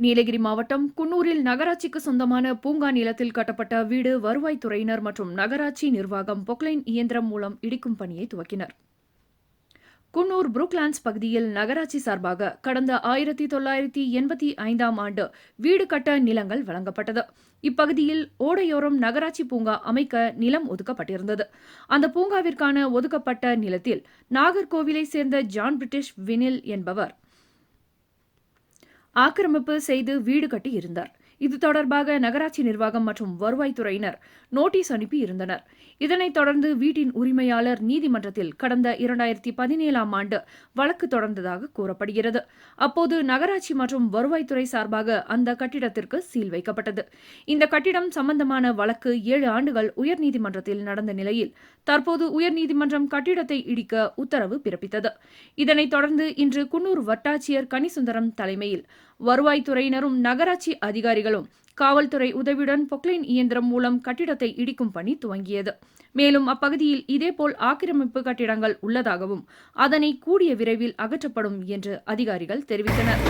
நீலகிரி மாவட்டம் குன்னூரில் நகராட்சிக்கு சொந்தமான பூங்கா நிலத்தில் கட்டப்பட்ட வீடு வருவாய்த்துறையினர் மற்றும் நகராட்சி நிர்வாகம் பொக்லைன் இயந்திரம் மூலம் இடிக்கும் பணியை துவக்கினர். குன்னூர் புரூக்லாண்ட்ஸ் பகுதியில் நகராட்சி சார்பாக கடந்த ஆயிரத்தி தொள்ளாயிரத்தி எண்பத்தி ஐந்தாம் ஆண்டு வீடு கட்ட நிலங்கள் வழங்கப்பட்டது. இப்பகுதியில் ஓடையோரம் நகராட்சி பூங்கா அமைக்க நிலம் ஒதுக்கப்பட்டிருந்தது. அந்த பூங்காவிற்கான ஒதுக்கப்பட்ட நிலத்தில் நாகர்கோவிலை சேர்ந்த ஜான் பிரிட்டிஷ் வினில் என்பவர் ஆக்கிரமிப்பு செய்து வீடு கட்டி இருந்தார் இது தொடர்பாக நகராட்சி நிர்வாகம் மற்றும் வருவாய்த்துறையினர் நோட்டீஸ் அனுப்பி இருந்தனர். இதனைத் தொடர்ந்து வீட்டின் உரிமையாளர் நீதிமன்றத்தில் கடந்த இரண்டாயிரத்தி பதினேழாம் ஆண்டு வழக்கு தொடர்ந்ததாக கூறப்படுகிறது. அப்போது நகராட்சி மற்றும் வருவாய்த்துறை சார்பாக அந்த கட்டிடத்திற்கு சீல் வைக்கப்பட்டது. இந்த கட்டிடம் சம்பந்தமான வழக்கு ஏழு ஆண்டுகள் உயர்நீதிமன்றத்தில் நடந்த நிலையில் தற்போது உயர்நீதிமன்றம் கட்டிடத்தை இடிக்க உத்தரவு பிறப்பித்தது. இதனைத் தொடர்ந்து இன்று குன்னூர் வட்டாட்சியர் கனிசுந்தரம் தலைமையில் வருவாய்த்துறையினரும் நகராட்சி அதிகாரிகள் இருந்தாலும் காவல்துறை உதவியுடன் பொக்லைன் இயந்திரம் மூலம் கட்டிடத்தை இடிக்கும் பணி துவங்கியது. மேலும் அப்பகுதியில் இதேபோல் ஆக்கிரமிப்பு கட்டிடங்கள் உள்ளதாகவும் அதனை கூடிய விரைவில் அகற்றப்படும் என்று அதிகாரிகள் தெரிவித்தனர்.